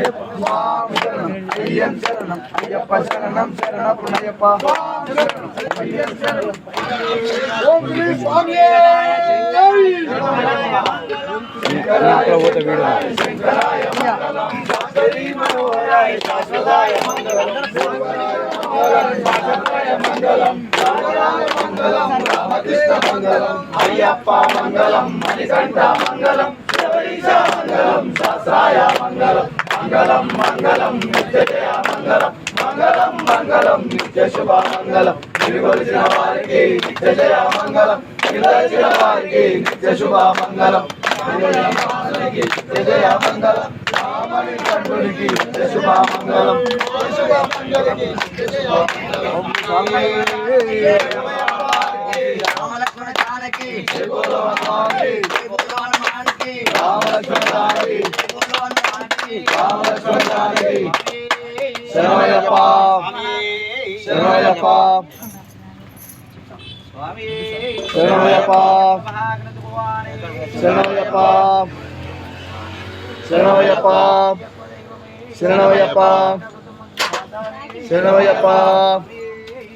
స్వామి శరణం అయ్యం శరణం అయ్యప్ప శరణం శరణపునయ్యప్ప అయ్యం శరణం ఓం శ్రీ స్వామి శంకరాయ శంకరాయ మంగళం. శ్రీ మనోహరాయ శాశ్వతాయ మంగళం మంగళం నిత్య జయ మంగళం. మంగళం మంగళం నిత్య శుభ మంగళం. తిరిగొలిచిన వారికి నిత్య జయ మంగళం. తిరిగొలిచిన వారికి నిత్య శుభ మంగళం. నిత్య జయ మంగళం. రామని కంఠునికి నిత్య శుభ మంగళం. శుభ మంగళకి నిత్య శుభ మంగళం. స్వామి రామలక్ష్మణ జానకి రామలక్ష్మణ జానకి. శరణయ్యప్ప శరణయ్యప్ప స్వామి శరణయ్యప్ప మహాగణపతి భగవానే శరణయ్యప్ప శరణయ్యప్ప శరణయ్యప్ప శరణయ్యప్ప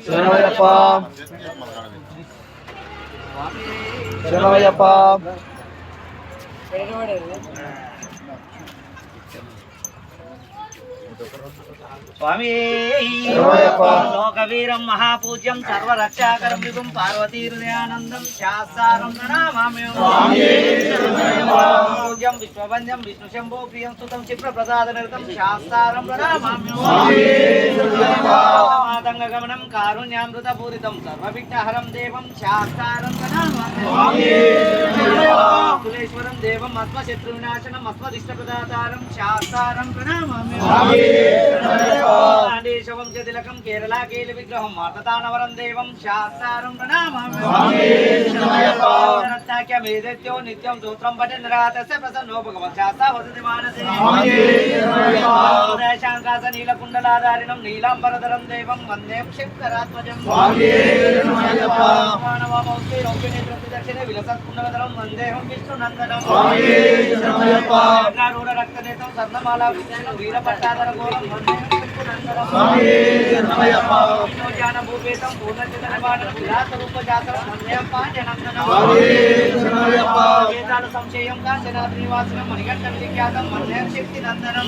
శరణయ్యప్ప శరణయ్యప్ప స్వామి. లోకవీరం మహాపూజ్యం సర్వరక్షాకరం విభుం పార్వతీ హృదయానందం శాస్త్రం ప్రణామామి పూజ్యం విశ్వవంద్యం విష్ణు శంభో ప్రియం సుతం క్షిప్ర ప్రసాద నిరతం శాస్త్రం ప్రణామామి మాతంగ గమనం కారుణ్యామృత పూరితం సర్వవిఘ్నహరం దేవం శాస్త్రం కులేశ్వరం దేవం అస్మశత్రు వినాశనం అస్మదిష్ట ప్రదాతారం శాస్త్రం ప్రణామామి దేశవం తిలకం కేరళ కేలి విగ్రహం మార్తతానవరం దేవం శాస్త్రం ప్రణామామి రత్నాఖ్యమేదత్యో నిత్యం సూత్రం పఠే నిరాతస్య ప్రసన్నో భగవత్ శాస్త్ర వసతి మానసే శాంకాస నీలకుండలాధారిణం నీలాంబరధరం దేవం వందే క్షిప్తరాత్మజం దక్షిణే విలసత్కుండలధరం వందేహం విష్ణునందనం రూఢ రక్తనేతం స్వర్ణమాలా వీరపట్టాధర ఘోరం విష్ణుజాన భూపేతం పూర్ణచంద్రమానం విలాసరూప జాతరం వందేహం పాండ్యనందనం వేదాల సంశయం కాంచనాథ్ నివాసనం విఖ్యాతం వందేహం శక్తినందనం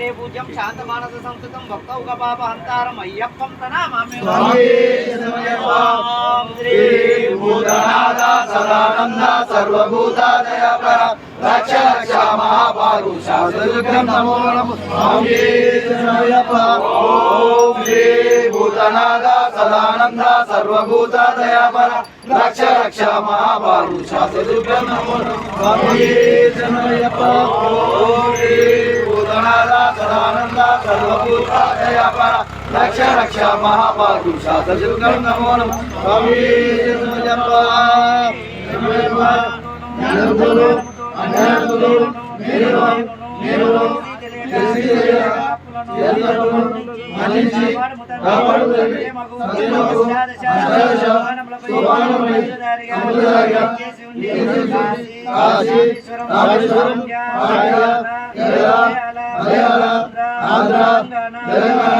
శ్రీ పూజ్యం శాంతమానస సంస్కృతం భక్తౌక పాప హంతారం అయ్యప్పం తన మామే भूता दया परा रक्ष रक्ष महापारुषा सदुग्रं नमो नमः। ॐ ॐ ये सदानंद सदानन्दा सर्वभूता दया परा रक्ष रक्ष महापारुषा सदुग्रं नमो नमः ॐ ये भूतनादा सदानन्दा सर्वभूता दया परा रक्ष रक्ष महापारुषा सदुग्रं नमो नमः ॐ ये శరణయ్యప్ప జ్ఞానవంతులు అజ్ఞానవంతులు మీరు మీరు మన్నించి కాపాడుతుంది సత్యముకు అష్టాదశ సోపానములై సముద్రదారిగా కాశీ రామేశ్వరం ఆగ్రా కేరళ మలయాళ ఆంధ్ర తెలంగాణ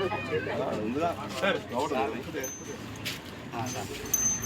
아, 누나. 네, 나오라. 그래. 아, 나.